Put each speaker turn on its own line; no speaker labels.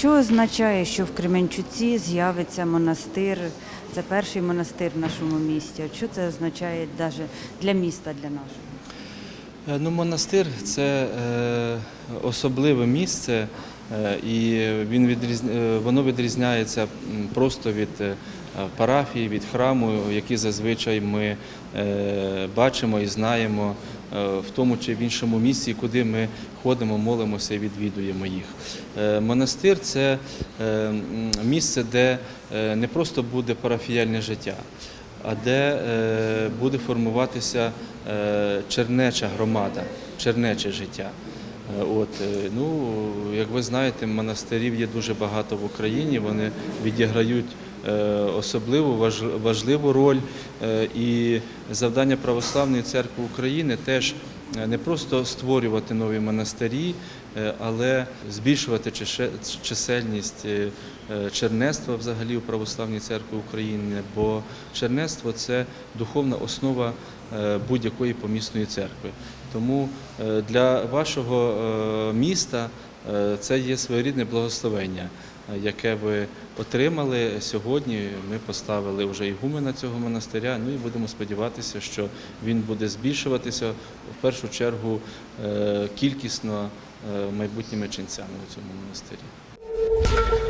Що означає, що в Кременчуці з'явиться монастир? Це перший монастир в нашому місті. Що це означає навіть для міста, для нашого?
Е, Ну, монастир це е, особливе місце, е, і він відріз... воно відрізняється просто від парафії, від храму, які зазвичай ми бачимо і знаємо в тому чи в іншому місці, куди ми ходимо, молимося і відвідуємо їх. Е, Монастир це е, місце, де е, не просто буде парафіяльне життя а де е, буде формуватися е, чернеча громада, чернече життя. Е, От, е, ну, як ви знаєте, монастирів є дуже багато в Україні, вони відіграють е, особливу важливу роль. Е, І завдання Православної церкви України теж е, не просто створювати нові монастирі, е, але збільшувати чисельність е, е, чернецтва взагалі у Православній церкві України, бо чернецтво це духовна основа е, будь-якої помісної церкви. Тому е, для вашого е, міста е, це є своєрідне благословення, е, яке ви отримали сьогодні. Ми поставили вже ігумена цього монастиря. Ну і будемо сподіватися, що він буде збільшуватися в першу чергу е, кількісно е, майбутніми ченцями у цьому монастирі.